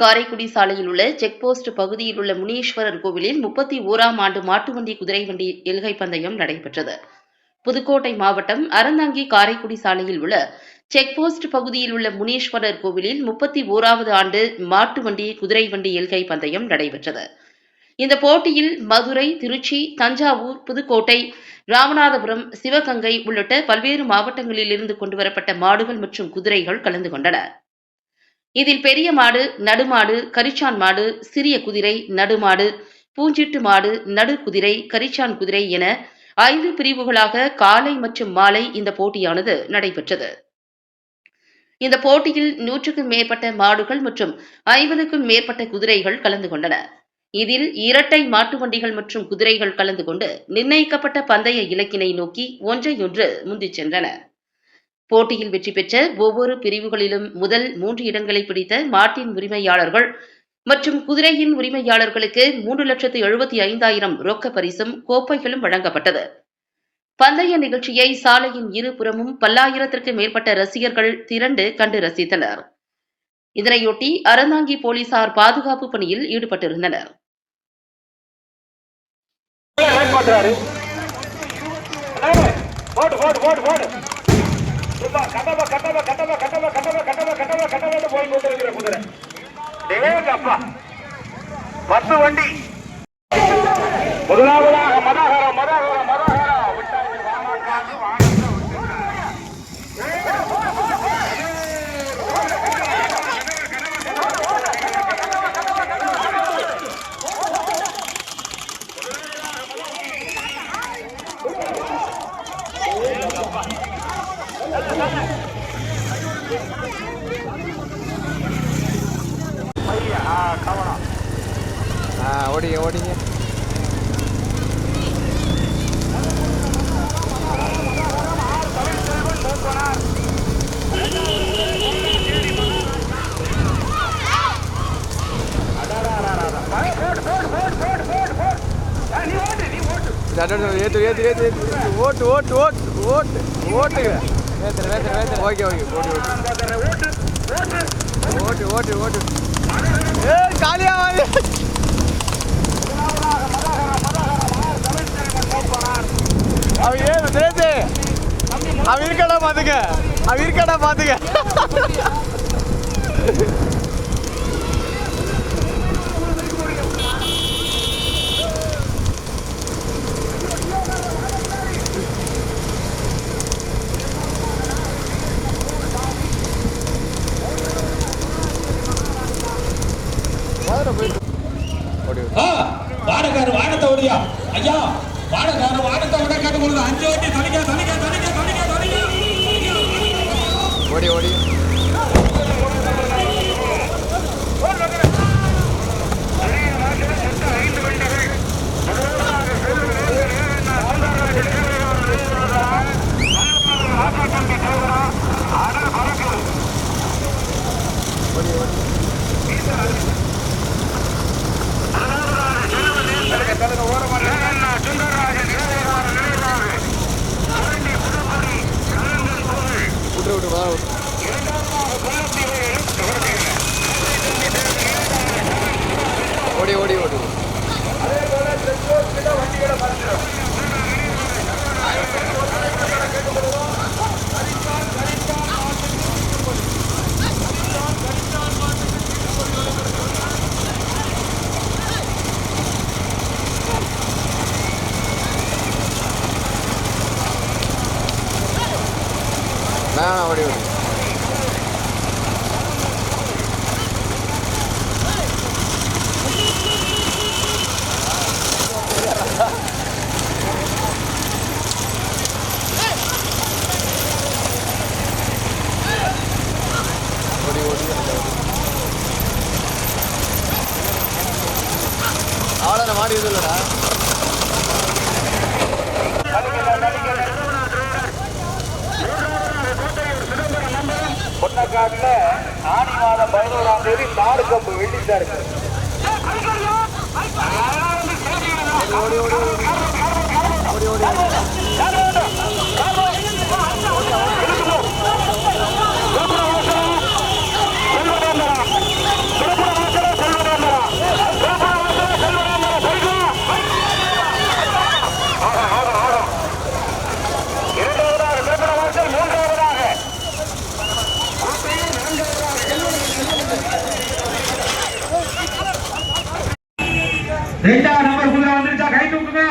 காரைக்குடி சாலையில் உள்ள check post பகுதியில் உள்ள முனீஸ்வரர் கோவிலில் முப்பத்தி ஓராம் ஆண்டு மாட்டு வண்டி குதிரை வண்டி எல்கை பந்தயம் நடைபெற்றது. புதுக்கோட்டை மாவட்டம் அறந்தாங்கி காரைக்குடி சாலையில் உள்ள செக் போஸ்ட் பகுதியில் உள்ள முனீஸ்வரர் கோவிலில் முப்பத்தி ஓராவது ஆண்டு மாட்டு வண்டி குதிரை வண்டி எல்கை பந்தயம் நடைபெற்றது. இந்த போட்டியில் மதுரை திருச்சி தஞ்சாவூர் புதுக்கோட்டை ராமநாதபுரம் சிவகங்கை உள்ளிட்ட பல்வேறு மாவட்டங்களில் இருந்து கொண்டுவரப்பட்ட மாடுகள் மற்றும் குதிரைகள் கலந்து கொண்டன. இதில் பெரிய மாடு நடுமாடு கரிச்சான் மாடு சிறிய குதிரை நடுமாடு பூஞ்சிட்டு மாடு நடுக்குதிரை கரிச்சான் குதிரை என ஐந்து பிரிவுகளாக காலை மற்றும் மாலை இந்த போட்டியானது நடைபெற்றது. இந்த போட்டியில் நூற்றுக்கும் மேற்பட்ட மாடுகள் மற்றும் ஐம்பதுக்கும் மேற்பட்ட குதிரைகள் கலந்து கொண்டன. இதில் இரட்டை மாட்டு வண்டிகள் மற்றும் குதிரைகள் கலந்து கொண்டு நிர்ணயிக்கப்பட்ட பந்தய இலக்கினை நோக்கி ஒன்றையொன்று முந்திச் சென்றன. போட்டியில் வெற்றி பெற்ற ஒவ்வொரு பிரிவுகளிலும் முதல் மூன்று இடங்களை பிடித்த மாட்டின் உரிமையாளர்கள் மற்றும் குதிரையின் உரிமையாளர்களுக்கு மூன்று லட்சத்து எழுபத்தி ஐந்தாயிரம் ரொக்க பரிசும் கோப்பைகளும் வழங்கப்பட்டது. பந்தய நிகழ்ச்சியை சாலையின் இருபுறமும் பல்லாயிரத்திற்கு மேற்பட்ட ரசிகர்கள் திரண்டு கண்டு ரசித்தனர். இதனையொட்டி அறந்தாங்கி போலீசார் பாதுகாப்பு பணியில் ஈடுபட்டிருந்தனர். லைன் மாத்துறாரு. அண்ணே, போடு. கட்டவ கட்டவ கட்டவ கட்டவ கட்டவ கட்டவ கட்டவ கட்டவ போய் கொண்டிருக்கிற குதிரை. டேங்க அப்பா. பத்து வண்டி. ओडिए ओडिए। ओके அவன் இருக்கடா பாத்துக்க. அவன் இருக்கடா பாத்துக்க. வாடகாரு வாடத்தை ஒடியா ஐயா வாடகாரு வாடத்தை உடக்காட்டு பொழுது அஞ்சு வட்டி தணிக்க தணிக்க தணிக்க 終わり終り out. வேணாம் அப்படி அவ்வளோ மாடி இதுலடா இல்லைடா ஆணி மாதம் பதினோராம் தேதி நாடு கம்பு வெள்ளிட்டா இருக்கு ஓடி ஓடி ஓடி ஓடி ஓடி ரெண்டாவது நம்பர் குதிரை வந்துருச்சா? கை தூக்குங்க.